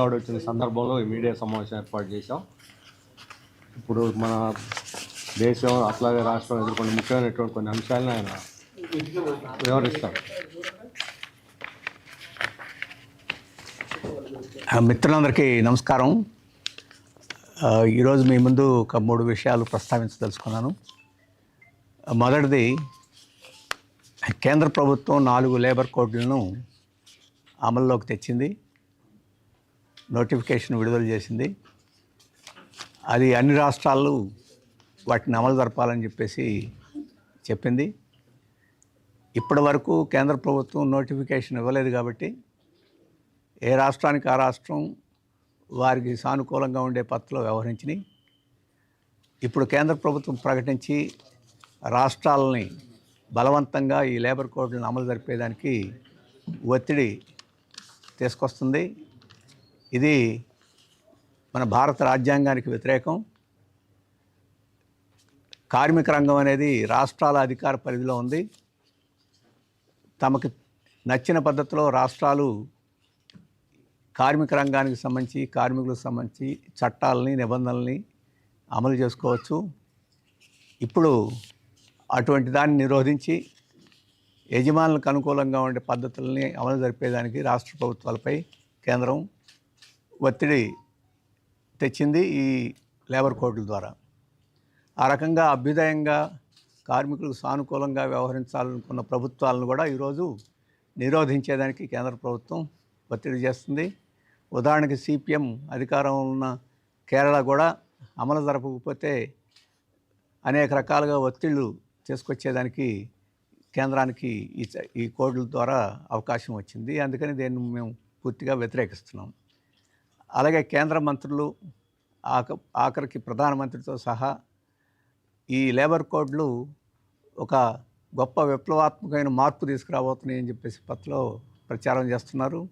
ఆవిడ వచ్చిన సందర్భంలో మీడియా సమావేశం ఏర్పాటు చేశాం. ఇప్పుడు మన దేశం అట్లాగే రాష్ట్రం ఎదుర్కొన్న ముఖ్యమైనటువంటి కొన్ని అంశాలను ఆయన వివరిస్తారు. మిత్రులందరికీ నమస్కారం. ఈరోజు మీ ముందు ఒక మూడు విషయాలు ప్రస్తావించదలుచుకున్నాను. మొదటిది కేంద్ర ప్రభుత్వం నాలుగు లేబర్ కోడ్లను అమల్లోకి తెచ్చింది. నోటిఫికేషన్ విడుదల చేసింది. అది అన్ని రాష్ట్రాలు వాటిని అమలు జరపాలని చెప్పేసి చెప్పింది. ఇప్పటి వరకు కేంద్ర ప్రభుత్వం నోటిఫికేషన్ ఇవ్వలేదు కాబట్టి ఏ రాష్ట్రానికి ఆ రాష్ట్రం వారికి సానుకూలంగా ఉండే పత్రలో వ్యవహరించినాయి. ఇప్పుడు కేంద్ర ప్రభుత్వం ప్రకటించి రాష్ట్రాలని బలవంతంగా ఈ లేబర్ కోడ్లను అమలు జరిపేదానికి ఒత్తిడి తీసుకొస్తుంది. ఇది మన భారత రాజ్యాంగానికి వ్యతిరేకం. కార్మిక రంగం అనేది రాష్ట్రాల అధికార పరిధిలో ఉంది. తమకు నచ్చిన పద్ధతిలో రాష్ట్రాలు కార్మిక రంగానికి సంబంధించి కార్మికులకు సంబంధించి చట్టాలని నిబంధనల్ని అమలు చేసుకోవచ్చు. ఇప్పుడు అటువంటి దాన్ని నిరోధించి యజమానులకు అనుకూలంగా ఉండే పద్ధతుల్ని అమలు జరిపేదానికి రాష్ట్ర ప్రభుత్వాలపై కేంద్రం ఒత్తిడి తెచ్చింది ఈ లేబర్ కోడ్ల ద్వారా. ఆ రకంగా అభ్యుదయంగా కార్మికులకు సానుకూలంగా వ్యవహరించాలనుకున్న ప్రభుత్వాలను కూడా ఈరోజు నిరోధించేదానికి కేంద్ర ప్రభుత్వం ఒత్తిడి చేస్తుంది. ఉదాహరణకి సిపిఎం అధికారంలో ఉన్న కేరళ కూడా అమలు జరపకపోతే అనేక రకాలుగా ఒత్తిళ్ళు తీసుకొచ్చేదానికి కేంద్రానికి ఈ ఈ కోడ్ల ద్వారా అవకాశం వచ్చింది. అందుకని దీన్ని మేము పూర్తిగా వ్యతిరేకిస్తున్నాం. అలాగే కేంద్ర మంత్రులు ఆక ఆఖరికి ప్రధానమంత్రితో సహా ఈ లేబర్ కోడ్లు ఒక గొప్ప విప్లవాత్మకమైన మార్పు తీసుకురాబోతున్నాయని చెప్పేసి పత్రిలో ప్రచారం చేస్తున్నారు.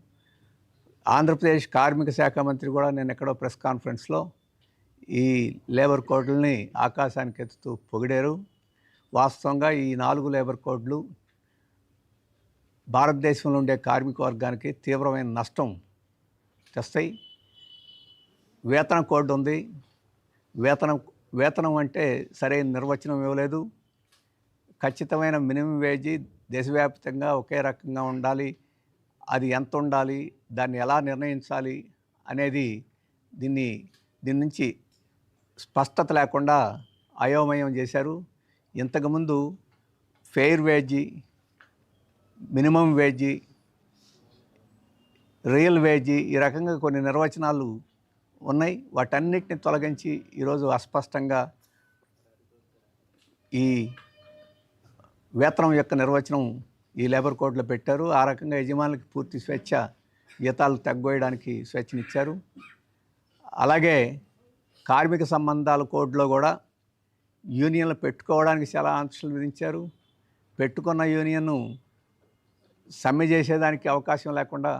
ఆంధ్రప్రదేశ్ కార్మిక శాఖ మంత్రి కూడా నేను ఎక్కడో ప్రెస్ కాన్ఫరెన్స్లో ఈ లేబర్ కోడ్లని ఆకాశానికి ఎత్తుతూ పొగిడారు. వాస్తవంగా ఈ నాలుగు లేబర్ కోడ్లు భారతదేశంలో ఉండే కార్మిక వర్గానికి తీవ్రమైన నష్టం తెస్తాయి. వేతన కోడ్ ఉంది. వేతనం వేతనం అంటే సరైన నిర్వచనం ఇవ్వలేదు. ఖచ్చితమైన మినిమం వేజీ దేశవ్యాప్తంగా ఒకే రకంగా ఉండాలి. అది ఎంత ఉండాలి? దాన్ని ఎలా నిర్ణయించాలి? అనేది దీన్ని దీని నుంచి స్పష్టత లేకుండా అయోమయం చేశారు. ఇంతకుముందు fair wage minimum wage real wage ఈ రకంగా కొన్ని నిర్వచనాలు ఉన్నాయి. వాటన్నిటిని తొలగించి ఈరోజు అస్పష్టంగా ఈ వేతనం యొక్క నిర్వచనం ఈ లేబర్ కోడ్లో పెట్టారు. ఆ రకంగా యజమానులకు పూర్తి స్వేచ్ఛ జీతాలు తగ్గోయడానికి స్వేచ్ఛనిచ్చారు. అలాగే కార్మిక సంబంధాల కోడ్లో కూడా యూనియన్లు పెట్టుకోవడానికి చాలా ఆంక్షలు విధించారు. పెట్టుకున్న యూనియన్ను సమ్మె చేసేదానికి అవకాశం లేకుండా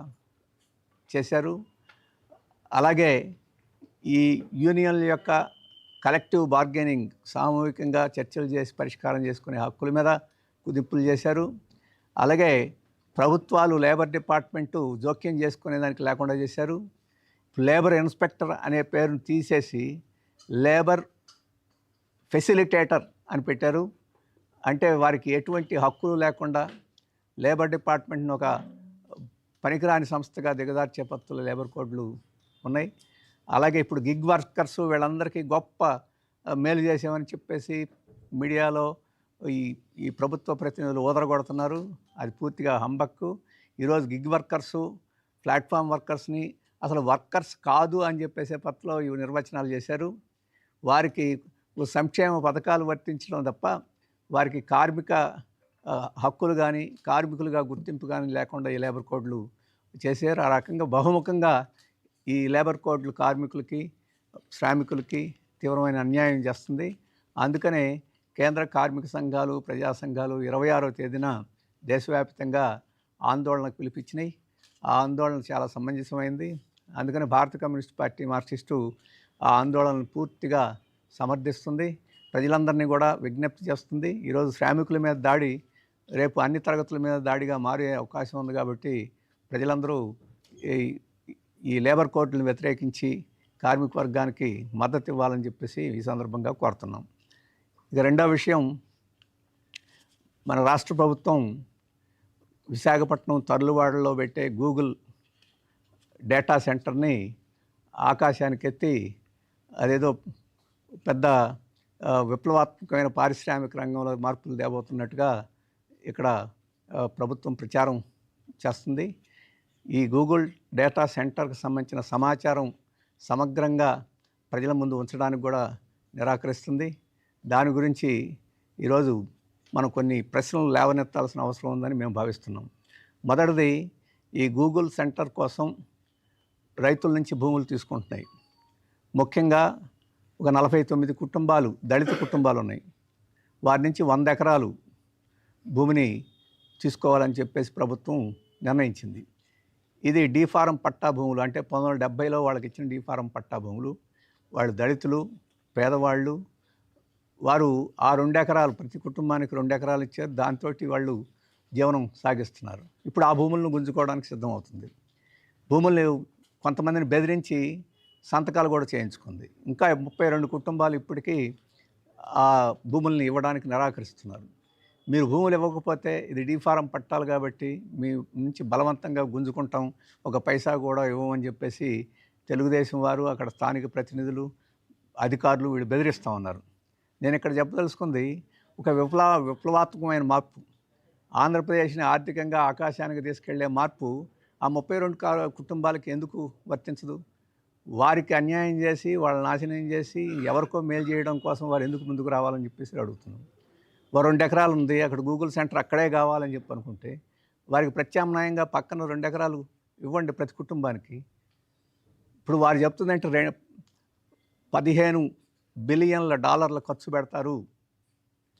చేశారు. అలాగే ఈ యూనియన్ల యొక్క కలెక్టివ్ బార్గెనింగ్ సామూహికంగా చర్చలు చేసి పరిష్కారం చేసుకునే హక్కుల మీద కుదింపులు చేశారు. అలాగే ప్రభుత్వాలు లేబర్ డిపార్ట్మెంటు జోక్యం చేసుకునే దానికి లేకుండా చేశారు. లేబర్ ఇన్స్పెక్టర్ అనే పేరును తీసేసి లేబర్ ఫెసిలిటేటర్ అని పెట్టారు. అంటే వారికి ఎటువంటి హక్కులు లేకుండా లేబర్ డిపార్ట్మెంట్ని ఒక పనికిరాని సంస్థగా దిగదార్చే పత్తుల లేబర్ కోడ్లు ఉన్నాయి. అలాగే ఇప్పుడు గిగ్ వర్కర్స్ వీళ్ళందరికీ గొప్ప మేలు చేసామని చెప్పేసి మీడియాలో ఈ ఈ ప్రభుత్వ ప్రతినిధులు ఊదరగొడుతున్నారు. అది పూర్తిగా హంబక్కు. ఈరోజు గిగ్ వర్కర్సు ప్లాట్ఫామ్ వర్కర్స్ని అసలు వర్కర్స్ కాదు అని చెప్పేసే పత్రలో ఈ నిర్వచనాలు చేశారు. వారికి సంక్షేమ పథకాలు వర్తించడం తప్ప వారికి కార్మిక హక్కులు కానీ కార్మికులుగా గుర్తింపు కానీ లేకుండా ఈ లేబర్ కోడ్లు చేశారు. ఆ రకంగా బహుముఖంగా ఈ లేబర్ కోడ్లు కార్మికులకి శ్రామికులకి తీవ్రమైన అన్యాయం చేస్తుంది. అందుకనే కేంద్ర కార్మిక సంఘాలు ప్రజా సంఘాలు ఇరవై ఆరో తేదీన దేశవ్యాప్తంగా ఆందోళనకు పిలిపించినాయి. ఆ ఆందోళన చాలా సమంజసమైంది. అందుకని భారత కమ్యూనిస్ట్ పార్టీ మార్క్సిస్టు ఆ ఆందోళనను పూర్తిగా సమర్థిస్తుంది. ప్రజలందరినీ కూడా విజ్ఞప్తి చేస్తుంది. ఈరోజు శ్రామికుల మీద దాడి రేపు అన్ని తరగతుల మీద దాడిగా మారే అవకాశం ఉంది కాబట్టి ప్రజలందరూ ఈ లేబర్ కోడ్లను వ్యతిరేకించి కార్మిక వర్గానికి మద్దతు ఇవ్వాలని చెప్పేసి ఈ సందర్భంగా కోరుతున్నాం. ఇక రెండో విషయం మన రాష్ట్ర ప్రభుత్వం విశాఖపట్నం తరులువాడలో పెట్టే గూగుల్ డేటా సెంటర్ని ఆకాశానికి ఎత్తి అదేదో పెద్ద విప్లవాత్మకమైన పారిశ్రామిక రంగంలో మార్పులు తేబోతున్నట్టుగా ఇక్కడ ప్రభుత్వం ప్రచారం చేస్తుంది. ఈ గూగుల్ డేటా సెంటర్కి సంబంధించిన సమాచారం సమగ్రంగా ప్రజల ముందు ఉంచడానికి కూడా నిరాకరిస్తుంది. దాని గురించి ఈరోజు మనం కొన్ని ప్రశ్నలు లేవనెత్తాల్సిన అవసరం ఉందని మేము భావిస్తున్నాం. మొదటిది ఈ గూగుల్ సెంటర్ కోసం రైతుల నుంచి భూములు తీసుకుంటున్నాయి. ముఖ్యంగా ఒక నలభై తొమ్మిది కుటుంబాలు దళిత కుటుంబాలు ఉన్నాయి. వారి నుంచి వంద ఎకరాలు భూమిని తీసుకోవాలని చెప్పేసి ప్రభుత్వం నిర్ణయించింది. ఇది డీఫారం పట్టా భూములు అంటే పంతొమ్మిది వందల డెబ్బైలో వాళ్ళకి ఇచ్చిన డీ ఫారం పట్టా భూములు వాళ్ళు దళితులు పేదవాళ్ళు. వారు ఆ రెండు ఎకరాలు ప్రతి కుటుంబానికి రెండు ఎకరాలు ఇచ్చారు. దాంతో వాళ్ళు జీవనం సాగిస్తున్నారు. ఇప్పుడు ఆ భూములను గుంజుకోవడానికి సిద్ధమవుతుంది. భూముల్ని కొంతమందిని బెదిరించి సంతకాలు కూడా చేయించుకుంది. ఇంకా ముప్పై రెండు కుటుంబాలు ఇప్పటికీ ఆ భూముల్ని ఇవ్వడానికి నిరాకరిస్తున్నారు. మీరు భూములు ఇవ్వకపోతే ఇది డీఫారం పట్టాలి కాబట్టి మీ నుంచి బలవంతంగా గుంజుకుంటాం ఒక పైసా కూడా ఇవ్వమని చెప్పేసి తెలుగుదేశం వారు అక్కడ స్థానిక ప్రతినిధులు అధికారులు వీళ్ళు బెదిరిస్తూ ఉన్నారు. నేను ఇక్కడ చెప్పదలుచుకుంది ఒక విప్లవ విప్లవాత్మకమైన మార్పు. ఆంధ్రప్రదేశ్ని ఆర్థికంగా ఆకాశానికి తీసుకెళ్ళే మార్పు ఆ ముప్పై రెండు కారు కుటుంబాలకి ఎందుకు వర్తించదు? వారికి అన్యాయం చేసి వాళ్ళ నాశనం చేసి ఎవరికో మేలు చేయడం కోసం వారు ఎందుకు ముందుకు రావాలని చెప్పేసి అడుగుతున్నాం. రెండు ఎకరాలు ఉంది అక్కడ గూగుల్ సెంటర్ అక్కడే కావాలని చెప్పి అనుకుంటే వారికి ప్రత్యామ్నాయంగా పక్కన రెండు ఎకరాలు ఇవ్వండి ప్రతి కుటుంబానికి. ఇప్పుడు వారు చెప్తుందంటే రే పదిహేను బిలియన్ల డాలర్ల ఖర్చు పెడతారు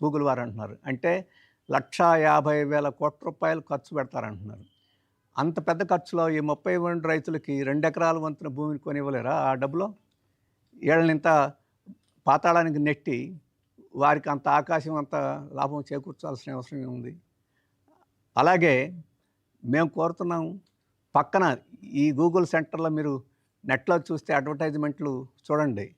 గూగుల్ వారు అంటున్నారు. అంటే లక్షా యాభై వేల కోట్ల రూపాయలు ఖర్చు పెడతారంటున్నారు. అంత పెద్ద ఖర్చులో ఈ ముప్పై రెండు రైతులకి రెండు ఎకరాల వంతున భూమిని కొనివ్వలేరా ఆ డబ్బులో? వీళ్ళనింత పాతాళానికి నెట్టి వారికి అంత ఆకాశం అంత లాభం చేకూర్చాల్సిన అవసరం ఉంది అలాగే మేము కోరుతున్నాం పక్కన ఈ గూగుల్ సెంటర్లో మీరు నెట్లో చూస్తే అడ్వర్టైజ్మెంట్లు చూడండి.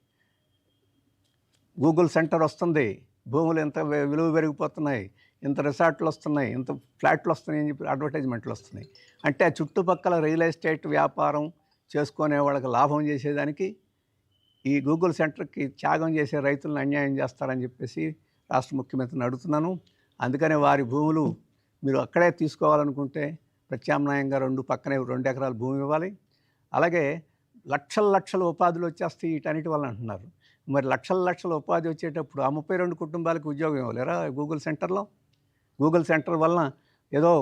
గూగుల్ సెంటర్ వస్తుంది. భూములు ఎంత విలువ పెరిగిపోతున్నాయి. ఇంత రిసార్ట్లు వస్తున్నాయి. ఇంత ఫ్లాట్లు వస్తున్నాయి అని చెప్పి అడ్వర్టైజ్మెంట్లు వస్తున్నాయి. అంటే ఆ చుట్టుపక్కల రియల్ ఎస్టేట్ వ్యాపారం చేసుకునే వాళ్ళకి లాభం చేసేదానికి ఈ గూగుల్ సెంటర్కి త్యాగం చేసే రైతులను అన్యాయం చేస్తారని చెప్పేసి రాష్ట్ర ముఖ్యమంత్రిని అడుగుతున్నాను. అందుకనే వారి భూములు మీరు అక్కడే తీసుకోవాలనుకుంటే ప్రత్యామ్నాయంగా రెండు పక్కనే రెండు ఎకరాల భూమి ఇవ్వాలి. అలాగే లక్షల లక్షల ఉపాధులు వచ్చేస్తాయి వీటన్నిటి వల్ల అంటున్నారు. మరి లక్షల లక్షల ఉపాధి వచ్చేటప్పుడు ఆ ముప్పై రెండు కుటుంబాలకు ఉద్యోగం ఇవ్వలేరా గూగుల్ సెంటర్లో? గూగుల్ సెంటర్ వలన ఏదో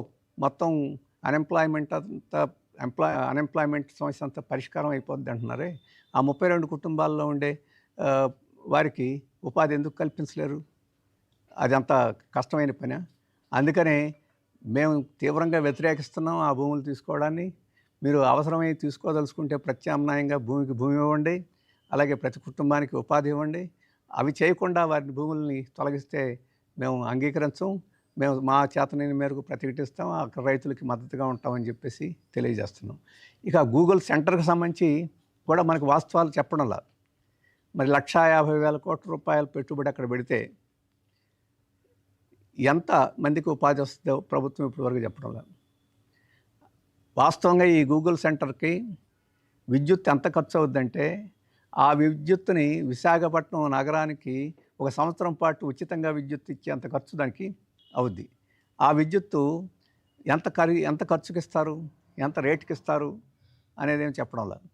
మొత్తం అన్ఎంప్లాయ్మెంట్ అంతా ఎంప్లాయ్ అన్ఎంప్లాయ్మెంట్ సమస్య అంతా పరిష్కారం అయిపోద్ది అంటున్నారే. ఆ ముప్పై రెండు కుటుంబాల్లో ఉండే వారికి ఉపాధి ఎందుకు కల్పించలేరు? అది అంత కష్టమైన పని? అందుకనే మేము తీవ్రంగా వ్యతిరేకిస్తున్నాం ఆ భూములు తీసుకోవడాన్ని. మీరు అవసరమై తీసుకోదలుచుకుంటే ప్రత్యామ్నాయంగా భూమికి భూమి ఇవ్వండి అలాగే ప్రతి కుటుంబానికి ఉపాధి ఇవ్వండి. అవి చేయకుండా వారి భూముల్ని తొలగిస్తే మేము అంగీకరించం. మేము మా చేతనైన మేరకు ప్రతిఘటిస్తాం. అక్కడ రైతులకి మద్దతుగా ఉంటామని చెప్పేసి తెలియజేస్తున్నాం. ఇక గూగుల్ సెంటర్కి సంబంధించి కూడా మనకు వాస్తవాలు చెప్పడంలా. మరి లక్షా యాభై వేల కోట్ల రూపాయల పెట్టుబడి అక్కడ పెడితే ఎంత మందికి ఉపాధి వస్తుందో ప్రభుత్వం ఇప్పటివరకు చెప్పడం వాస్తవంగా ఈ గూగుల్ సెంటర్కి విద్యుత్ ఎంత ఖర్చు అవుద్దంటే ఆ విద్యుత్తుని విశాఖపట్నం నగరానికి ఒక సంవత్సరం పాటు ఉచితంగా విద్యుత్ ఇచ్చేంత ఖర్చు దానికి అవుద్ది. ఆ విద్యుత్తు ఎంత ఖరీ ఎంత ఖర్చుకి ఇస్తారు ఎంత రేటుకి ఇస్తారు అనేది ఏం చెప్పడం లేదు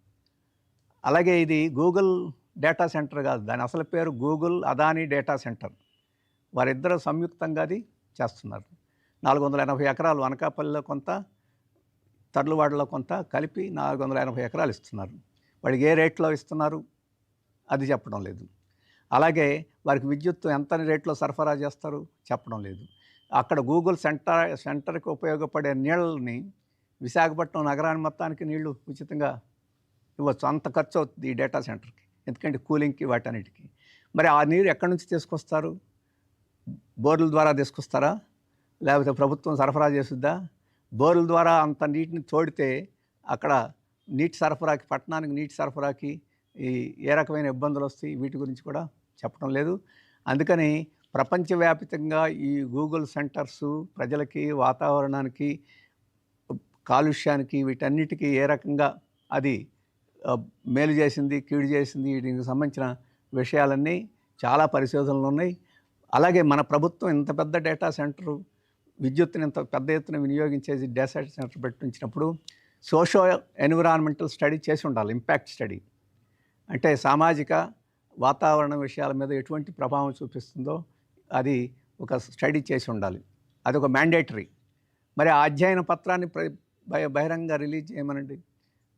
అలాగే ఇది గూగుల్ డేటా సెంటర్ కాదు దాని అసలు పేరు గూగుల్ అదానీ డేటా సెంటర్. వారిద్దరూ సంయుక్తంగా అది చేస్తున్నారు. నాలుగు వందల ఎనభై ఎకరాలు అనకాపల్లిలో కొంత తర్లువాడలో కొంత కలిపి నాలుగు వందల ఎనభై ఎకరాలు ఇస్తున్నారు. వాడికి ఏ రేట్లో ఇస్తున్నారు? అది చెప్పడం లేదు. అలాగే వారికి విద్యుత్ ఎంత రేట్లో సరఫరా చేస్తారు? చెప్పడం లేదు. అక్కడ గూగుల్ సెంటర్ సెంటర్కి ఉపయోగపడే నీళ్ళని విశాఖపట్నం నగరాన్ని మొత్తానికి నీళ్ళు ఉచితంగా ఇవ్వచ్చు. అంత ఖర్చు అవుతుంది ఈ డేటా సెంటర్కి. ఎందుకంటే కూలింగ్కి వాటన్నిటికీ. మరి ఆ నీరు ఎక్కడి నుంచి తీసుకొస్తారు? బోర్ల ద్వారా తీసుకొస్తారా? లేకపోతే ప్రభుత్వం సరఫరా చేస్తుందా బోర్ల ద్వారా అంత నీటిని తోడితే అక్కడ నీటి సరఫరాకి పట్టణానికి నీటి సరఫరాకి ఈ ఏ రకమైన ఇబ్బందులు వస్తాయి? వీటి గురించి కూడా చెప్పడం లేదు. అందుకని ప్రపంచవ్యాప్తంగా ఈ గూగుల్ సెంటర్సు ప్రజలకి వాతావరణానికి కాలుష్యానికి వీటన్నిటికీ ఏ రకంగా అది మేలు చేసింది కీడు చేసింది వీటికి సంబంధించిన విషయాలన్నీ చాలా పరిశోధనలు ఉన్నాయి. అలాగే మన ప్రభుత్వం ఇంత పెద్ద డేటా సెంటర్ విద్యుత్తుని ఇంత పెద్ద ఎత్తున వినియోగించేది డేటా సెంటర్ పెట్టించినప్పుడు సోషో ఎన్విరాన్మెంటల్ స్టడీ చేసి ఉండాలి ఇంపాక్ట్ స్టడీ. అంటే సామాజిక వాతావరణ విషయాల మీద ఎటువంటి ప్రభావం చూపిస్తుందో అది ఒక స్టడీ చేసి ఉండాలి. అది ఒక మ్యాండేటరీ. మరి ఆ అధ్యయన పత్రాన్ని బహిరంగ రిలీజ్ చేయమనండి?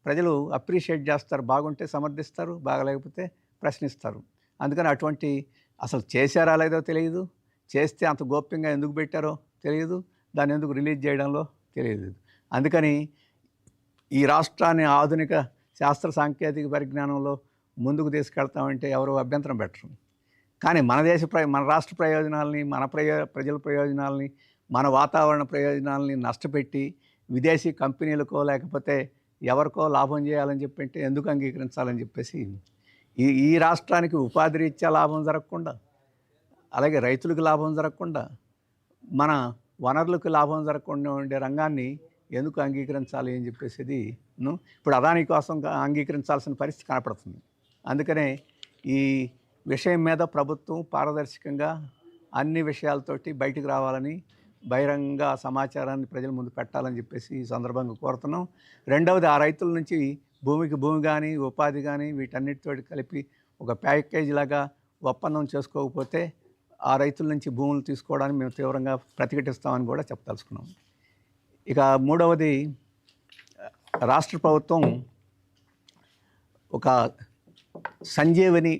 ప్రజలు అప్రిషియేట్ చేస్తారు బాగుంటే సమర్థిస్తారు బాగలేకపోతే ప్రశ్నిస్తారు. అందుకని అటువంటి అసలు చేశారా లేదో తెలియదు. చేస్తే అంత గోప్యంగా ఎందుకు పెట్టారో తెలియదు. దాన్ని ఎందుకు రిలీజ్ చేయడంలో తెలియదు. అందుకని ఈ రాష్ట్రాన్ని ఆధునిక శాస్త్ర సాంకేతిక పరిజ్ఞానంలో ముందుకు తీసుకెళ్తామంటే ఎవరు అభ్యంతరం పెట్టరు. కానీ మన దేశ ప్ర మన రాష్ట్ర ప్రయోజనాలని మన ప్రయో ప్రజల ప్రయోజనాలని మన వాతావరణ ప్రయోజనాలని నష్టపెట్టి విదేశీ కంపెనీలకో లేకపోతే ఎవరికో లాభం చేయాలని చెప్పంటే ఎందుకు అంగీకరించాలని చెప్పేసి ఈ ఈ రాష్ట్రానికి ఉపాధి రీత్యా లాభం జరగకుండా అలాగే రైతులకు లాభం జరగకుండా మన వనరులకు లాభం జరగకుండా ఉండే రంగాన్ని ఎందుకు అంగీకరించాలి అని చెప్పేసి ను ఇప్పుడు అదాని కోసం అంగీకరించాల్సిన పరిస్థితి కనపడుతుంది. అందుకనే ఈ విషయం మీద ప్రభుత్వం పారదర్శకంగా అన్ని విషయాలతోటి బయటికి రావాలని బహిరంగ సమాచారాన్ని ప్రజల ముందు పెట్టాలని చెప్పేసి ఈ సందర్భంగా కోరుతున్నాం. రెండవది ఆ రైతుల నుంచి భూమికి భూమి కానీ ఉపాధి కానీ వీటన్నిటితో కలిపి ఒక ప్యాకేజ్ లాగా ఒప్పందం చేసుకోకపోతే ఆ రైతుల నుంచి భూములు తీసుకోవడానికి మేము తీవ్రంగా ప్రతిఘటిస్తామని కూడా చెప్పదలుచుకున్నాం. ఇక మూడవది రాష్ట్ర ప్రభుత్వం ఒక సంజీవని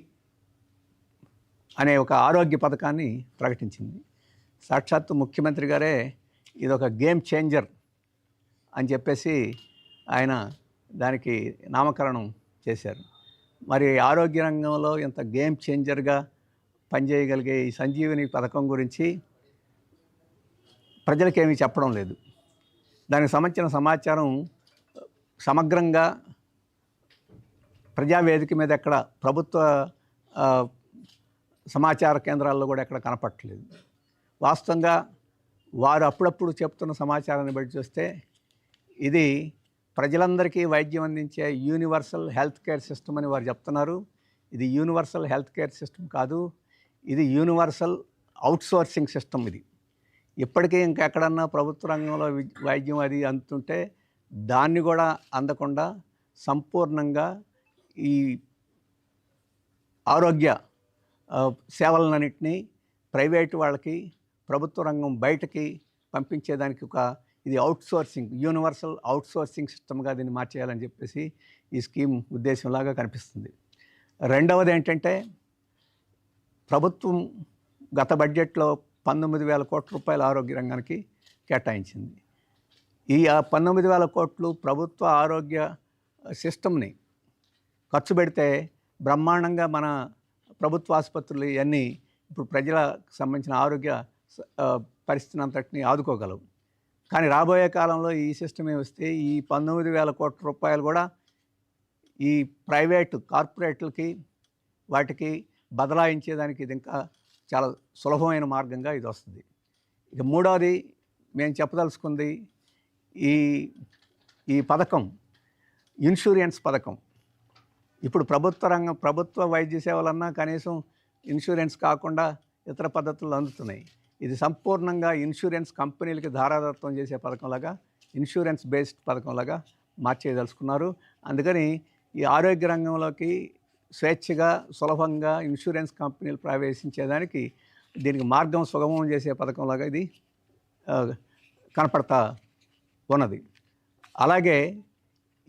అనే ఒక ఆరోగ్య పథకాన్ని ప్రకటించింది. సాక్షాత్తు ముఖ్యమంత్రి గారే ఇది ఒక గేమ్ చేంజర్ అని చెప్పేసి ఆయన దానికి నామకరణం చేశారు. మరి ఆరోగ్య రంగంలో ఇంత గేమ్ చేంజర్గా పనిచేయగలిగే ఈ సంజీవని పథకం గురించి ప్రజలకేమీ చెప్పడం లేదు. దానికి సంబంధించిన సమాచారం సమగ్రంగా ప్రజావేదిక మీద ఎక్కడ ప్రభుత్వ సమాచార కేంద్రాల్లో కూడా ఎక్కడ కనపట్టలేదు వాస్తవంగా వారు అప్పుడప్పుడు చెప్తున్న సమాచారాన్ని బట్టి చూస్తే ఇది ప్రజలందరికీ వైద్యం అందించే యూనివర్సల్ హెల్త్ కేర్ సిస్టమ్ అని వారు చెప్తున్నారు. ఇది యూనివర్సల్ హెల్త్ కేర్ సిస్టమ్ కాదు ఇది యూనివర్సల్ అవుట్సోర్సింగ్ సిస్టమ్ ఇది. ఇప్పటికీ ఇంకెక్కడన్నా ప్రభుత్వ రంగంలో వైద్యం అది అందుతుంటే దాన్ని కూడా అందకుండా సంపూర్ణంగా ఈ ఆరోగ్య ఆ, సేవలన్నింటినీ ప్రైవేటు వాళ్ళకి ప్రభుత్వ రంగం బయటకి పంపించేదానికి ఒక ఇది అవుట్సోర్సింగ్ యూనివర్సల్ అవుట్సోర్సింగ్ సిస్టమ్గా దీన్ని మార్చేయాలని చెప్పేసి ఈ స్కీమ్ ఉద్దేశంలాగా కనిపిస్తుంది. రెండవది ఏంటంటే ప్రభుత్వం గత బడ్జెట్లో పంతొమ్మిది వేల కోట్ల రూపాయల ఆరోగ్య రంగానికి కేటాయించింది. ఈ పంతొమ్మిది వేల కోట్లు ప్రభుత్వ ఆరోగ్య సిస్టమ్ని ఖర్చు పెడితే బ్రహ్మాండంగా మన ప్రభుత్వ ఆసుపత్రులు ఇవన్నీ ఇప్పుడు ప్రజలకు సంబంధించిన ఆరోగ్య పరిస్థితిని అంతటిని ఆదుకోగలవు. కానీ రాబోయే కాలంలో ఈ సిస్టమే వస్తే ఈ పంతొమ్మిది వేల కోట్ల రూపాయలు కూడా ఈ ప్రైవేటు కార్పొరేట్లకి వాటికి బదలాయించేదానికి ఇది ఇంకా చాలా సులభమైన మార్గంగా ఇది వస్తుంది. ఇక మూడవది మేము చెప్పదలుచుకుంది ఈ ఈ పథకం ఇన్సూరెన్స్ పథకం. ఇప్పుడు ప్రభుత్వ రంగం ప్రభుత్వ వైద్య సేవలన్నా కనీసం ఇన్సూరెన్స్ కాకుండా ఇతర పద్ధతులు అందుతున్నాయి. ఇది సంపూర్ణంగా ఇన్సూరెన్స్ కంపెనీలకి ధారాదత్వం చేసే పథకంలాగా ఇన్సూరెన్స్ బేస్డ్ పథకంలాగా మార్చేయదలుచుకున్నారు. అందుకని ఈ ఆరోగ్య రంగంలోకి స్వేచ్ఛగా సులభంగా ఇన్సూరెన్స్ కంపెనీలు ప్రవేశించేదానికి దీనికి మార్గం సుగమం చేసే పథకంలాగా ఇది కనపడతా ఉన్నది. అలాగే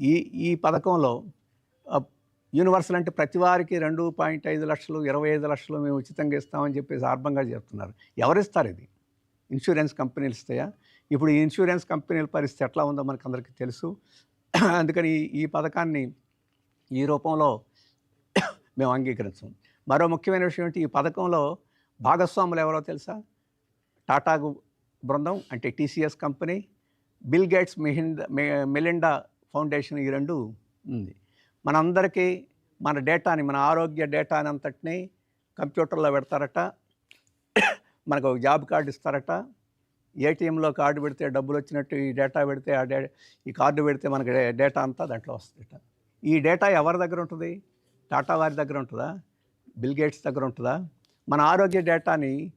ఈ ఈ పథకంలో యూనివర్సల్ అంటే ప్రతి వారికి రెండు పాయింట్ ఐదు లక్షలు ఇరవై ఐదు లక్షలు మేము ఉచితంగా ఇస్తామని చెప్పేసి ఆర్భంగా చెప్తున్నారు. ఎవరిస్తారు ఇది? ఇన్సూరెన్స్ కంపెనీలు ఇస్తాయా? ఇప్పుడు ఈ ఇన్సూరెన్స్ కంపెనీల పరిస్థితి ఎట్లా ఉందో మనకు అందరికీ తెలుసు. అందుకని ఈ- పథకాన్ని ఈ రూపంలో మేము అంగీకరించాం. మరో ముఖ్యమైన విషయం ఏంటి ఈ పథకంలో భాగస్వాములు ఎవరో తెలుసా? టాటా బృందం అంటే టీసీఎస్ కంపెనీ బిల్ గేట్స్ మెహింద మె- మెలిండా ఫౌండేషన్ ఈ రెండు ఉంది. మనందరికీ మన డేటాని మన ఆరోగ్య డేటాని అంతటిని కంప్యూటర్లో పెడతారట. మనకు ఒక జాబ్ కార్డు ఇస్తారట. ఏటీఎంలో కార్డు పెడితే డబ్బులు వచ్చినట్టు ఈ డేటా పెడితే ఆ డే ఈ కార్డు పెడితే మనకి డే- డేటా అంతా దాంట్లో వస్తుందట. ఈ డేటా ఎవరి దగ్గర ఉంటుంది? టాటా వారి దగ్గర ఉంటుందా? బిల్ గేట్స్ దగ్గర ఉంటుందా? మన ఆరోగ్య డేటాని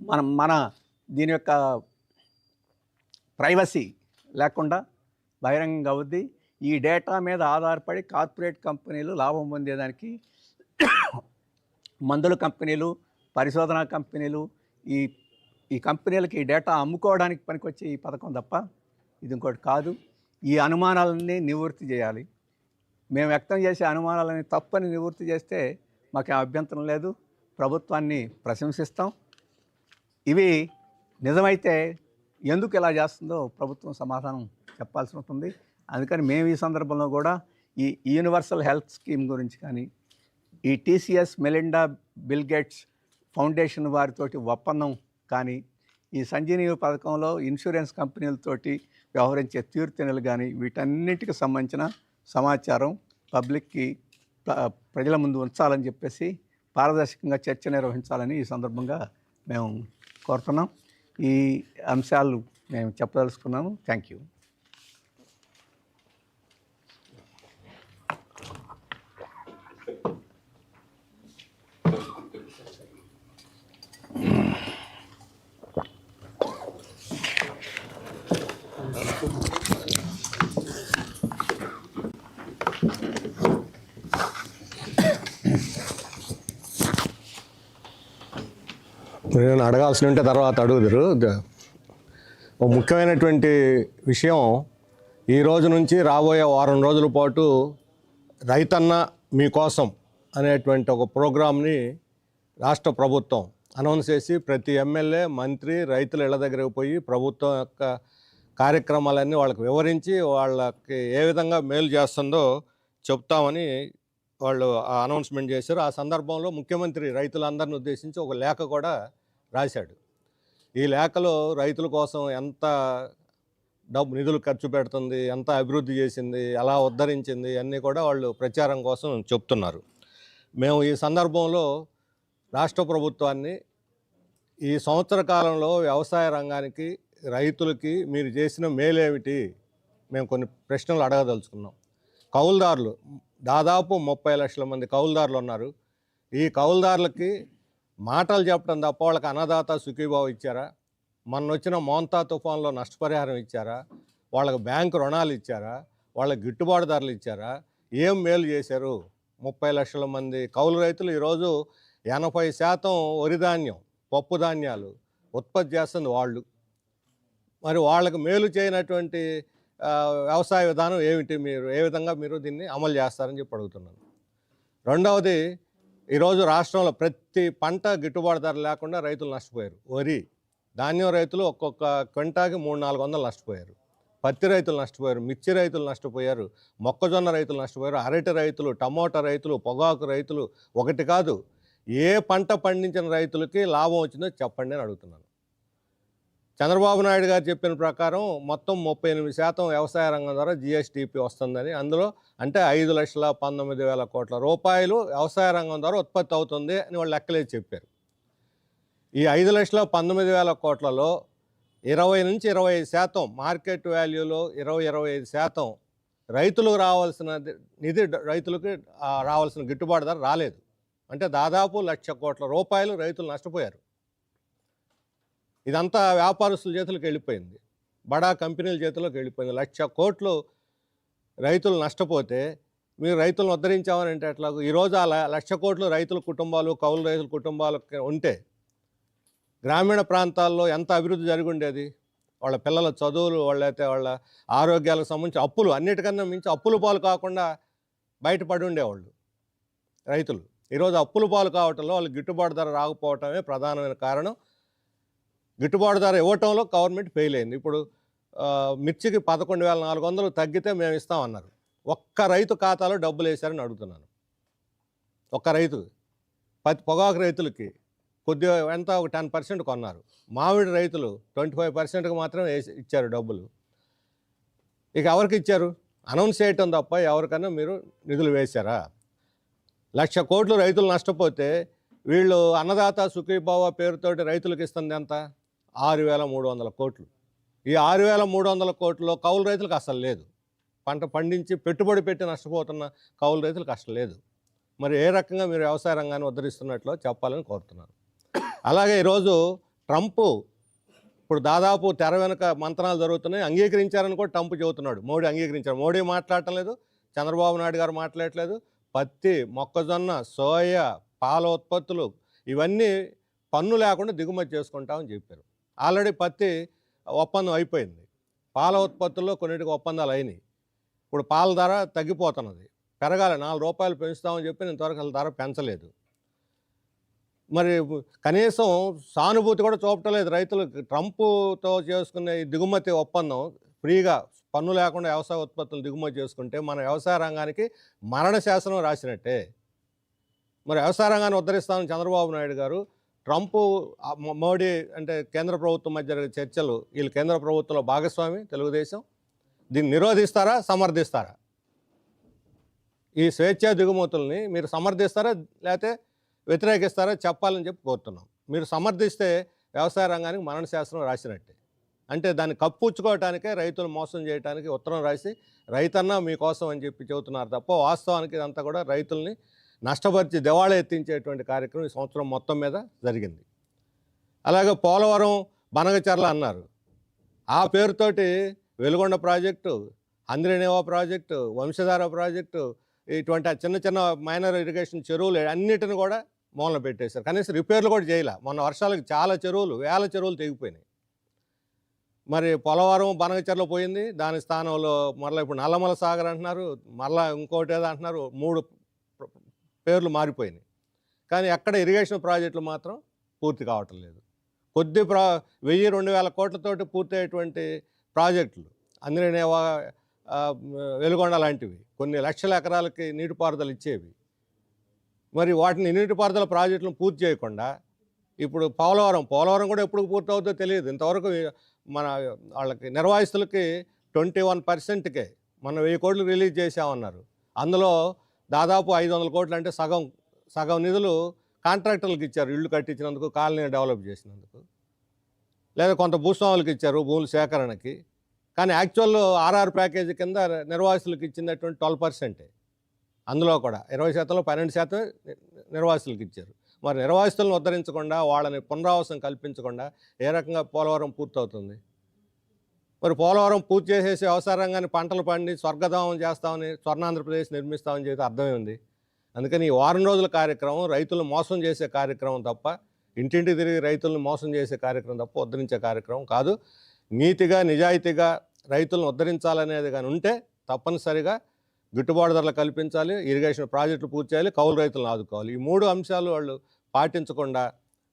మనం మన దీని యొక్క ప్రైవసీ లేకుండా బహిరంగంగా అవుద్ది. ఈ డేటా మీద ఆధారపడి కార్పొరేట్ కంపెనీలు లాభం పొందేదానికి మందుల కంపెనీలు పరిశోధనా కంపెనీలు ఈ ఈ కంపెనీలకి ఈ డేటా అమ్ముకోవడానికి పనికొచ్చే ఈ పథకం తప్ప ఇది ఇంకోటి కాదు. ఈ అనుమానాలన్నీ నివృత్తి చేయాలి. మేము వ్యక్తం చేసే అనుమానాలని తప్పని నివృత్తి చేస్తే మాకు అభ్యంతరం లేదు. ప్రభుత్వాన్ని ప్రశంసిస్తాం. ఇవి నిజమైతే ఎందుకు ఇలా చేస్తుందో ప్రభుత్వం సమాధానం చెప్పాల్సి ఉంటుంది. అందుకని మేము ఈ సందర్భంలో కూడా ఈ యూనివర్సల్ హెల్త్ స్కీమ్ గురించి కానీ ఈ TCS Melinda Bill Gates foundation వారితోటి ఒప్పందం కానీ ఈ సంజీవని పథకంలో ఇన్సూరెన్స్ కంపెనీలతోటి వ్యవహరించే తీరుతెన్నులు కానీ వీటన్నిటికి సంబంధించిన సమాచారం పబ్లిక్కి ప్రజల ముందు ఉంచాలని చెప్పేసి పారదర్శకంగా చర్చ నిర్వహించాలని ఈ సందర్భంగా మేము కోరుతున్నాం. ఈ అంశాలు మేము చెప్పదలుచుకున్నాము. Thank you. నేను అడగాల్సి ఉంటే తర్వాత అడుగుదరు. ఒక ముఖ్యమైనటువంటి విషయం ఈ రోజు నుంచి రాబోయే వారం రోజుల పాటు రైతన్న మీకోసం అనేటువంటి ఒక ప్రోగ్రామ్ని రాష్ట్ర ప్రభుత్వం అనౌన్స్ చేసి ప్రతి ఎమ్మెల్యే మంత్రి రైతుల ఇళ్ళ దగ్గరకు పోయి ప్రభుత్వం యొక్క కార్యక్రమాలన్నీ వాళ్ళకి వివరించి వాళ్ళకి ఏ విధంగా మేలు చేస్తుందో చెప్తామని వాళ్ళు అనౌన్స్మెంట్ చేశారు. ఆ సందర్భంలో ముఖ్యమంత్రి రైతులందరిని ఉద్దేశించి ఒక లేఖ కూడా రాశాడు. ఈ లేఖలో రైతుల కోసం ఎంత డబ్బు నిధులు ఖర్చు పెడుతుంది ఎంత అభివృద్ధి చేసింది ఎలా ఉద్ధరించింది అన్నీ కూడా వాళ్ళు ప్రచారం కోసం చెప్తున్నారు. మేము ఈ సందర్భంలో రాష్ట్ర ప్రభుత్వాన్ని ఈ సంవత్సర కాలంలో వ్యవసాయ రంగానికి రైతులకి మీరు చేసిన మేలేమిటి మేము కొన్ని ప్రశ్నలు అడగదలుచుకున్నాం. కౌలుదారులు దాదాపు ముప్పై లక్షల మంది కౌలుదారులు ఉన్నారు. ఈ కౌలుదారులకి మాటలు చెప్పడం తప్ప వాళ్ళకి అన్నదాత సుఖీభావ ఇచ్చారా? మొన్న వచ్చిన మోంతా తుఫాన్లో నష్టపరిహారం ఇచ్చారా? వాళ్ళకి బ్యాంకు రుణాలు ఇచ్చారా? వాళ్ళకి గిట్టుబాటు ధరలు ఇచ్చారా? ఏం మేలు చేశారు? ముప్పై లక్షల మంది కౌలు రైతులు ఈరోజు ఎనభై శాతం వరి ధాన్యం పప్పు ధాన్యాలు ఉత్పత్తి చేస్తుంది వాళ్ళు. మరి వాళ్ళకి మేలు చేయనటువంటి వ్యవసాయ విధానం ఏమిటి మీరు? ఏ విధంగా మీరు దీన్ని అమలు చేస్తారని చెప్పి అడుగుతున్నాను. రెండవది ఈరోజు రాష్ట్రంలో ప్రతి పంట గిట్టుబాటు ధర లేకుండా రైతులు నష్టపోయారు. వరి ధాన్యం రైతులు ఒక్కొక్క క్వింటాకి మూడు నాలుగు వందలు నష్టపోయారు. పత్తి రైతులు నష్టపోయారు మిర్చి రైతులు నష్టపోయారు మొక్కజొన్న రైతులు నష్టపోయారు అరటి రైతులు టమోటా రైతులు పొగాకు రైతులు ఒకటి కాదు ఏ పంట పండించిన రైతులకి లాభం వచ్చిందో చెప్పండి అని అడుగుతున్నాను. చంద్రబాబు నాయుడు గారు చెప్పిన ప్రకారం మొత్తం ముప్పై ఎనిమిది శాతం వ్యవసాయ రంగం ద్వారా జిఎస్టిపి వస్తుందని. అందులో అంటే ఐదు లక్షల పంతొమ్మిది వేల కోట్ల రూపాయలు వ్యవసాయ రంగం ద్వారా ఉత్పత్తి అవుతుంది అని వాళ్ళు లెక్కలేసి చెప్పారు. ఈ ఐదు లక్షల పంతొమ్మిది వేల కోట్లలో ఇరవై నుంచి ఇరవై ఐదు శాతం మార్కెట్ వాల్యూలో ఇరవై ఇరవై ఐదు శాతం రైతులకు రావాల్సిన నిధి రైతులకి రావాల్సిన గిట్టుబాటు ధర రాలేదు. అంటే దాదాపు లక్ష కోట్ల రూపాయలు రైతులు నష్టపోయారు. ఇదంతా వ్యాపారస్తుల చేతులకు వెళ్ళిపోయింది. బడా కంపెనీల చేతిలోకి వెళ్ళిపోయింది. లక్ష కోట్లు రైతులు నష్టపోతే మీరు రైతులను ఉద్ధరించామని అంటే ఎట్లా ఈరోజు ఆ లక్ష కోట్లు రైతుల కుటుంబాలు కౌలు రైతుల కుటుంబాలు ఉంటే గ్రామీణ ప్రాంతాల్లో ఎంత అభివృద్ధి జరిగి ఉండేది వాళ్ళ పిల్లల చదువులు వాళ్ళైతే వాళ్ళ ఆరోగ్యాలకు సంబంధించి అప్పులు అన్నిటికన్నా మించి అప్పుల పాలు కాకుండా బయటపడి ఉండేవాళ్ళు రైతులు. ఈరోజు అప్పుల పాలు కావటంలో వాళ్ళు గిట్టుబాటు ధర రాకపోవటమే ప్రధానమైన కారణం. గిట్టుబాటు ధర ఇవ్వటంలో గవర్నమెంట్ ఫెయిల్ అయింది. ఇప్పుడు మిర్చికి పదకొండు వేల నాలుగు వందలు తగ్గితే మేము ఇస్తామన్నారు. ఒక్క రైతు ఖాతాలో డబ్బులు వేశారని అడుగుతున్నాను. ఒక్క రైతు పది పొగాకు రైతులకి కొద్దిగా ఎంత ఒక టెన్ పర్సెంట్ కొన్నారు. మామిడి రైతులు ట్వంటీ ఫైవ్ పర్సెంట్కి మాత్రమే వేసి ఇచ్చారు డబ్బులు. ఇక ఎవరికి ఇచ్చారు? అనౌన్స్ చేయటం తప్ప ఎవరికైనా మీరు నిధులు వేశారా? లక్ష కోట్లు రైతులు నష్టపోతే వీళ్ళు అన్నదాత సుఖీభావ పేరుతోటి రైతులకు ఇస్తుంది ఎంత? ఆరు వేల మూడు వందల కోట్లు. ఈ ఆరు వేల మూడు వందల కోట్లలో కౌలు రైతులకు అసలు లేదు. పంట పండించి పెట్టుబడి పెట్టి నష్టపోతున్న కౌలు రైతులకు అసలు లేదు. మరి ఏ రకంగా మీరు వ్యవసాయ రంగాన్ని ఉద్ధరిస్తున్నట్లో చెప్పాలని కోరుతున్నాను. అలాగే ఈరోజు ట్రంప్ ఇప్పుడు దాదాపు తెర వెనుక మంత్రాలు జరుగుతున్నాయి. అంగీకరించారని కూడా ట్రంప్ చెబుతున్నాడు. మోడీ అంగీకరించారు. మోడీ మాట్లాడటం లేదు. చంద్రబాబు నాయుడు గారు మాట్లాడట్లేదు. పత్తి మొక్కజొన్న సోయా పాల ఉత్పత్తులు ఇవన్నీ పన్ను లేకుండా దిగుమతి చేసుకుంటామని చెప్పారు. ఆల్రెడీ పత్తి ఒప్పందం అయిపోయింది. పాల ఉత్పత్తుల్లో కొన్నిటికి ఒప్పందాలు అయినాయి. ఇప్పుడు పాల ధర తగ్గిపోతున్నది. పెరగాలి నాలుగు రూపాయలు పెంచుతామని చెప్పి ఇంతవరకు త్వరగా ధర పెంచలేదు. మరి కనీసం సానుభూతి కూడా చూపటం లేదు. రైతులు ట్రంప్తో చేసుకునే ఈ దిగుమతి ఒప్పందం ఫ్రీగా పన్ను లేకుండా వ్యవసాయ ఉత్పత్తులు దిగుమతి చేసుకుంటే మన వ్యవసాయ రంగానికి మరణ శాసనం రాసినట్టే. మరి వ్యవసాయ రంగాన్ని ఉద్ధరిస్తామని చంద్రబాబు నాయుడు గారు ట్రంప్ మోడీ అంటే కేంద్ర ప్రభుత్వం మధ్య జరిగే చర్చలు వీళ్ళు కేంద్ర ప్రభుత్వంలో భాగస్వామి తెలుగుదేశం. దీన్ని నిరోధిస్తారా సమర్థిస్తారా? ఈ స్వేచ్ఛా దిగుమతుల్ని మీరు సమర్థిస్తారా లేకపోతే వ్యతిరేకిస్తారా చెప్పాలని చెప్పి కోరుతున్నాం. మీరు సమర్థిస్తే వ్యవసాయ రంగానికి మరణ శాస్త్రం రాసినట్టే. అంటే దాన్ని కప్పుచ్చుకోవటానికే రైతులు మోసం చేయడానికి ఉత్తరం రాసి రైతన్న మీకోసం అని చెప్పి చెబుతున్నారు తప్ప వాస్తవానికి ఇదంతా కూడా రైతుల్ని నష్టపరిచి దివాళా ఎత్తించేటువంటి కార్యక్రమం ఈ సంవత్సరం మొత్తం మీద జరిగింది. అలాగే పోలవరం బనగచర్ల అన్నారు. ఆ పేరుతోటి వెలుగొండ ప్రాజెక్టు అంద్రినేవా ప్రాజెక్టు వంశధార ప్రాజెక్టు ఇటువంటి చిన్న చిన్న మైనర్ ఇరిగేషన్ చెరువులు అన్నిటిని కూడా మూలన పెట్టేశారు. కనీసం రిపేర్లు కూడా చేయలే. మొన్న వర్షాలకు చాలా చెరువులు వేల చెరువులు తెగిపోయినాయి. మరి పోలవరం బనగచర్ల పోయింది. దాని స్థానంలో మరలా ఇప్పుడు నల్లమల సాగర్ అంటున్నారు. మరలా ఇంకోటి ఏదో అంటున్నారు. మూడు పేర్లు మారిపోయినాయి. కానీ ఎక్కడ ఇరిగేషన్ ప్రాజెక్టులు మాత్రం పూర్తి కావటం లేదు. కొద్ది ప్రా వెయ్యి రెండు వేల కోట్లతోటి పూర్తయ్యేటువంటి ప్రాజెక్టులు అందినేవా వెలుగొండ లాంటివి కొన్ని లక్షల ఎకరాలకి నీటిపారుదల ఇచ్చేవి. మరి వాటిని నీటిపారుదల ప్రాజెక్టులను పూర్తి చేయకుండా ఇప్పుడు పోలవరం పోలవరం కూడా ఎప్పుడు పూర్తి అవుతుందో తెలియదు. ఇంతవరకు మన వాళ్ళకి నిర్వాహితులకి ట్వంటీ వన్ పర్సెంట్కే మనం వెయ్యి కోట్లు రిలీజ్ చేసామన్నారు అందులో దాదాపు ఐదు వందల కోట్లు అంటే సగం సగం నిధులు కాంట్రాక్టర్లకు ఇచ్చారు. ఇళ్ళు కట్టించినందుకు కాలనీ డెవలప్ చేసినందుకు. లేదా కొంత భూస్వాములకు ఇచ్చారు భూముల సేకరణకి. కానీ యాక్చువల్ ఆర్ఆర్ ప్యాకేజీ కింద నిర్వాసులకు ఇచ్చినటువంటి ట్వెల్వ్ పర్సెంటే. అందులో కూడా ఇరవై శాతంలో పన్నెండు శాతం నిర్వాసులకు ఇచ్చారు. మరి నిర్వాసితులను ఉద్ధరించకుండా వాళ్ళని పునరావాసం కల్పించకుండా ఏ రకంగా పోలవరం పూర్తవుతుంది? మరి పోలవరం పూర్తి చేసేసి వ్యవసాయ రంగాన్ని పంటలు పండి స్వర్గధామం చేస్తామని స్వర్ణాంధ్రప్రదేశ్ నిర్మిస్తామని చెప్పి అర్థమే ఉంది. అందుకని ఈ వారం రోజుల కార్యక్రమం రైతులను మోసం చేసే కార్యక్రమం తప్ప ఇంటింటి తిరిగి రైతులను మోసం చేసే కార్యక్రమం తప్ప ఉద్ధరించే కార్యక్రమం కాదు. నీతిగా నిజాయితీగా రైతులను ఉద్ధరించాలనేది కానీ ఉంటే తప్పనిసరిగా గిట్టుబాటు ధరలు కల్పించాలి ఇరిగేషన్ ప్రాజెక్టులు పూర్తి చేయాలి కౌలు రైతులను ఆదుకోవాలి. ఈ మూడు అంశాలు వాళ్ళు పాటించకుండా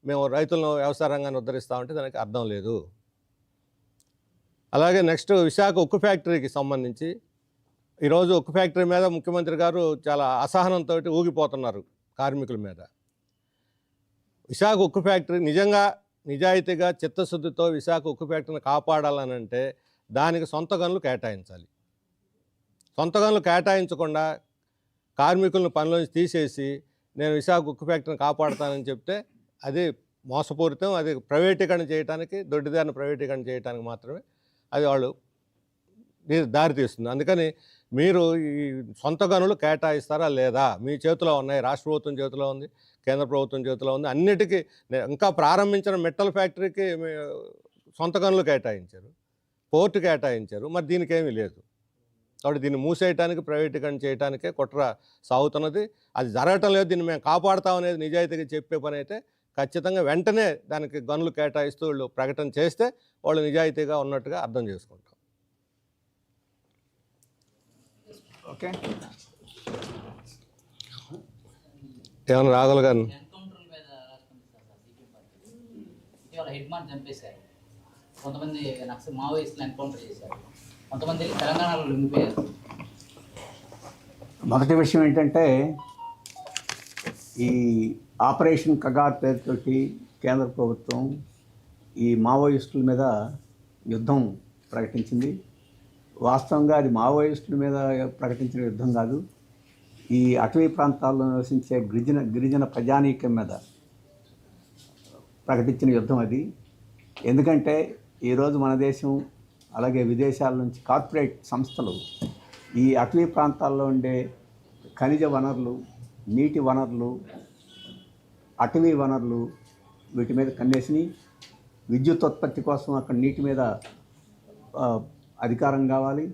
మేము రైతులను వ్యవసాయ రంగాన్ని ఉద్ధరిస్తామంటే దానికి అర్థం లేదు. అలాగే నెక్స్ట్ విశాఖ ఉక్కు ఫ్యాక్టరీకి సంబంధించి ఈరోజు ఉక్కు ఫ్యాక్టరీ మీద ముఖ్యమంత్రి గారు చాలా అసహనంతో ఊగిపోతున్నారు కార్మికుల మీద. విశాఖ ఉక్కు ఫ్యాక్టరీ నిజంగా నిజాయితీగా చిత్తశుద్ధితో విశాఖ ఉక్కు ఫ్యాక్టరీని కాపాడాలని అంటే దానికి సొంత గనులు కేటాయించాలి. సొంత గనులు కేటాయించకుండా కార్మికులను పనిలోంచి తీసేసి నేను విశాఖ ఉక్కు ఫ్యాక్టరీని కాపాడుతానని చెప్తే అది మోసపూరితం అది ప్రైవేటీకరణ చేయడానికి దొడ్డిదారిని ప్రైవేటీకరణ చేయడానికి మాత్రమే అది వాళ్ళు దారితీస్తుంది అందుకని మీరు ఈ సొంత గనులు కేటాయిస్తారా లేదా? మీ చేతిలో ఉన్నాయి రాష్ట్ర ప్రభుత్వం చేతిలో ఉంది కేంద్ర ప్రభుత్వం చేతిలో ఉంది అన్నిటికీ ఇంకా ప్రారంభించిన మెట్టల్ ఫ్యాక్టరీకి సొంత గనులు కేటాయించారు పోర్టు కేటాయించారు మరి దీనికి ఏమీ లేదు. కాబట్టి దీన్ని మూసేయటానికి ప్రైవేటీకరణ చేయడానికే కుట్ర సాగుతున్నది. అది జరగటం లేదు దీన్ని మేము కాపాడుతామనేది నిజాయితీగా చెప్పే పని అయితే ఖచ్చితంగా వెంటనే దానికి గనులు కేటాయిస్తూ వీళ్ళు ప్రకటన చేస్తే వాళ్ళు నిజాయితీగా ఉన్నట్టుగా అర్థం చేసుకుంటాం. ఓకే. ఏమన్నా రాఘుల్ గారు? కొంతమంది మావోయిస్టులు ఎన్కౌంటర్ చేశారు. కొంతమంది తెలంగాణలో లొంగిపోయారు. మొదటి విషయం ఏంటంటే ఈ ఆపరేషన్ కగార్ పేరుతోటి కేంద్ర ప్రభుత్వం ఈ మావోయిస్టుల మీద యుద్ధం ప్రకటించింది. వాస్తవంగా అది మావోయిస్టుల మీద ప్రకటించిన యుద్ధం కాదు. ఈ అటవీ ప్రాంతాల్లో నివసించే గిరిజన గిరిజన ప్రజానీకం మీద ప్రకటించిన యుద్ధం అది. ఎందుకంటే ఈరోజు మన దేశం అలాగే విదేశాల నుంచి కార్పొరేట్ సంస్థలు ఈ అటవీ ప్రాంతాల్లో ఉండే ఖనిజ వనరులు నీటి వనరులు అటవీ వనరులు వీటి మీద కన్నేసినాయి విద్యుత్ ఉత్పత్తి కోసం అక్కడ నీటి మీద అధికారం కావాలి.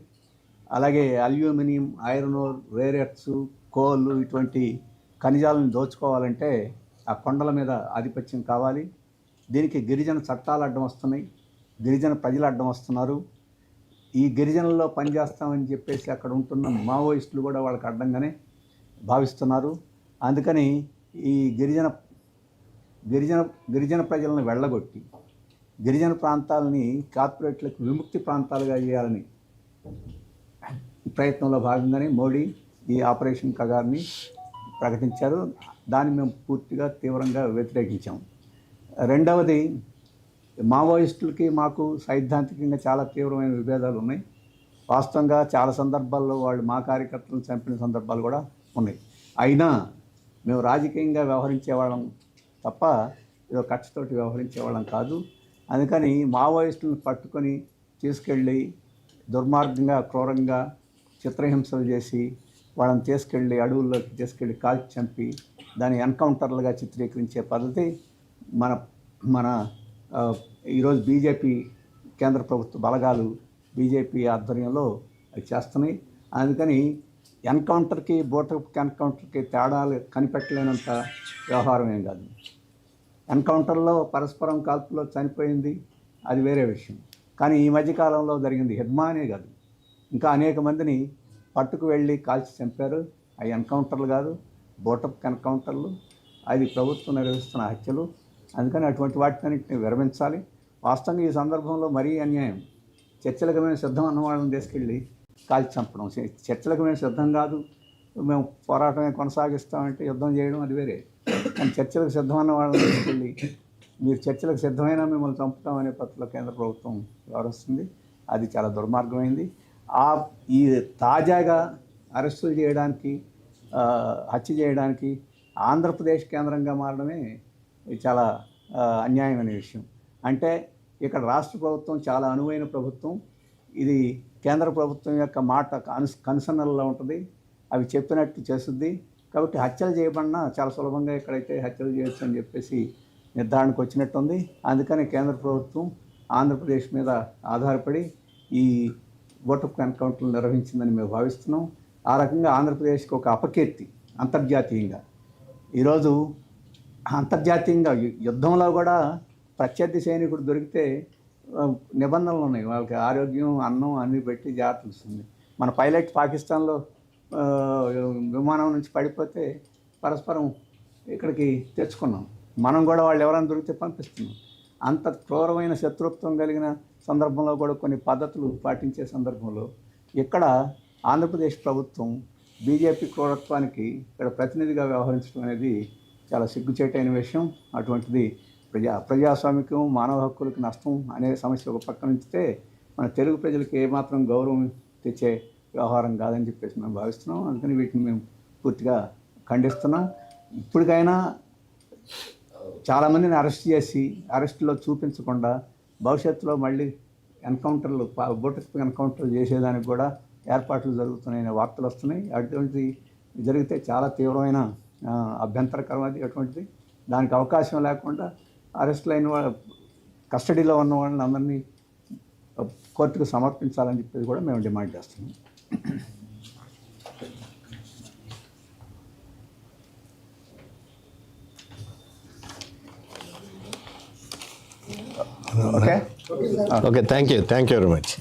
అలాగే అల్యూమినియం ఐరన్ ఓర్ వేరెట్స్ కోల్ ఇటువంటి ఖనిజాలను దోచుకోవాలంటే ఆ కొండల మీద ఆధిపత్యం కావాలి. దీనికి గిరిజన చట్టాలు అడ్డం వస్తున్నాయి. గిరిజన ప్రజలు అడ్డం వస్తున్నారు. ఈ గిరిజనుల్లో పనిచేస్తామని చెప్పేసి అక్కడ ఉంటున్న మావోయిస్టులు కూడా వాళ్ళకి అడ్డంగానే భావిస్తున్నారు. అందుకని ఈ గిరిజన గిరిజన గిరిజన ప్రజలను వెళ్ళగొట్టి గిరిజన ప్రాంతాలని కార్పొరేట్లకు విముక్తి ప్రాంతాలుగా చేయాలని ప్రయత్నంలో భాగంగానే మోడీ ఈ ఆపరేషన్ కగార్ని ప్రకటించారు. దాన్ని మేము పూర్తిగా తీవ్రంగా వ్యతిరేకించాం. రెండవది మావోయిస్టులకి మాకు సైద్ధాంతికంగా చాలా తీవ్రమైన విభేదాలు ఉన్నాయి. వాస్తవంగా చాలా సందర్భాల్లో వాళ్ళు మా కార్యకర్తలను చంపిన సందర్భాలు కూడా ఉన్నాయి. అయినా మేము రాజకీయంగా వ్యవహరించే వాళ్ళం తప్ప ఏదో ఖర్చుతోటి వ్యవహరించే వాళ్ళం కాదు. అందుకని మావోయిస్టులను పట్టుకొని తీసుకెళ్ళి దుర్మార్గంగా క్రూరంగా చిత్రహింసలు చేసి వాళ్ళని తీసుకెళ్ళి అడవుల్లోకి తీసుకెళ్ళి కాల్చి చంపి దాని ఎన్కౌంటర్లుగా చిత్రీకరించే పద్ధతి మన మన ఈరోజు బీజేపీ కేంద్ర ప్రభుత్వ బలగాలు బీజేపీ ఆధ్వర్యంలో అవి చేస్తున్నాయి. అందుకని ఎన్కౌంటర్కి బోటప్ ఎన్కౌంటర్కి తేడాలు కనిపెట్టలేనంత వ్యవహారం ఏం కాదు. ఎన్కౌంటర్లో పరస్పరం కాల్పులో చనిపోయింది అది వేరే విషయం. కానీ ఈ మధ్యకాలంలో జరిగింది హిద్మానే కాదు. ఇంకా అనేక మందిని పట్టుకు వెళ్ళి కాల్చి చంపారు. అవి ఎన్కౌంటర్లు కాదు బోటప్ ఎన్కౌంటర్లు. అది ప్రభుత్వం నిర్వహిస్తున్న హత్యలు. అందుకని అటువంటి వాటికన్నింటిని విరమించాలి. వాస్తవంగా ఈ సందర్భంలో మరీ అన్యాయం. చర్చలకు మేము సిద్ధం అన్న వాళ్ళని తీసుకెళ్ళి కాల్చి చంపడం. చర్చలకు మేము సిద్ధం కాదు. మేము పోరాటమే కొనసాగిస్తామంటే యుద్ధం చేయడం అది వేరే. కానీ చర్చలకు సిద్ధం అన్న వాళ్ళని తీసుకెళ్ళి మీరు చర్చలకు సిద్ధమైనా మిమ్మల్ని చంపుతామనే పత్రిలో కేంద్ర ప్రభుత్వం వ్యవహరిస్తుంది. అది చాలా దుర్మార్గమైంది. ఆ ఈ తాజాగా అరెస్టులు చేయడానికి హత్య చేయడానికి ఆంధ్రప్రదేశ్ కేంద్రంగా మారడమే చాలా అన్యాయమైన విషయం. అంటే ఇక్కడ రాష్ట్ర ప్రభుత్వం చాలా అనువైన ప్రభుత్వం. ఇది కేంద్ర ప్రభుత్వం యొక్క మాట కను కనుసన్నల్లో ఉంటుంది. అవి చెప్పినట్టు చేస్తుంది కాబట్టి హత్యలు చేయబడినా చాలా సులభంగా ఇక్కడైతే హత్యలు చేయొచ్చు అని చెప్పేసి నిర్ధారణకు వచ్చినట్టుంది. అందుకని కేంద్ర ప్రభుత్వం ఆంధ్రప్రదేశ్ మీద ఆధారపడి ఈ ఓటప్ ఎన్కౌంటర్లు నిర్వహించిందని మేము భావిస్తున్నాం. ఆ రకంగా ఆంధ్రప్రదేశ్కి ఒక అపకీర్తి అంతర్జాతీయంగా. ఈరోజు అంతర్జాతీయంగా యు- యుద్ధంలో కూడా ప్రత్యర్థి సైనికుడు దొరికితే నిబంధనలు ఉన్నాయి. వాళ్ళకి ఆరోగ్యం అన్నం అన్నీ పెట్టి జాగ్రత్తలు ఇస్తుంది. మన పైలట్ పాకిస్తాన్లో విమానం నుంచి పడిపోతే పరస్పరం ఇక్కడికి తెచ్చుకున్నాం. మనం కూడా వాళ్ళు ఎవరైనా దొరికితే పంపిస్తున్నాం. అంత క్రూరమైన శత్రుత్వం కలిగిన సందర్భంలో కూడా కొన్ని పద్ధతులు పాటించే సందర్భంలో ఇక్కడ ఆంధ్రప్రదేశ్ ప్రభుత్వం బీజేపీ క్రూరత్వానికి ఇక్కడ ప్రతినిధిగా వ్యవహరించడం అనేది చాలా సిగ్గుచేటైన విషయం. అటువంటిది ప్రజా ప్రజాస్వామికం మానవ హక్కులకు నష్టం అనే సమస్య ఒక పక్కన ఉంచితే మన తెలుగు ప్రజలకు ఏమాత్రం గౌరవం తెచ్చే వ్యవహారం కాదని చెప్పేసి మేము భావిస్తున్నాం. అందుకని వీటిని మేము పూర్తిగా ఖండిస్తున్నాం. ఇప్పటికైనా చాలామందిని అరెస్ట్ చేసి అరెస్టులో చూపించకుండా భవిష్యత్తులో మళ్ళీ ఎన్కౌంటర్లు బోటక్ ఎన్కౌంటర్లు చేసేదానికి కూడా ఏర్పాట్లు జరుగుతున్నాయనే వార్తలు వస్తున్నాయి. అటువంటి జరిగితే చాలా తీవ్రమైన అభ్యంతరకరం అది అటువంటిది. దానికి అవకాశం లేకుండా అరెస్టులు అయిన వాళ్ళ కస్టడీలో ఉన్న వాళ్ళని అందరినీ కోర్టుకు సమర్పించాలని చెప్పేసి కూడా మేము డిమాండ్ చేస్తున్నాం. Okay? Okay? Thank you thank you very much.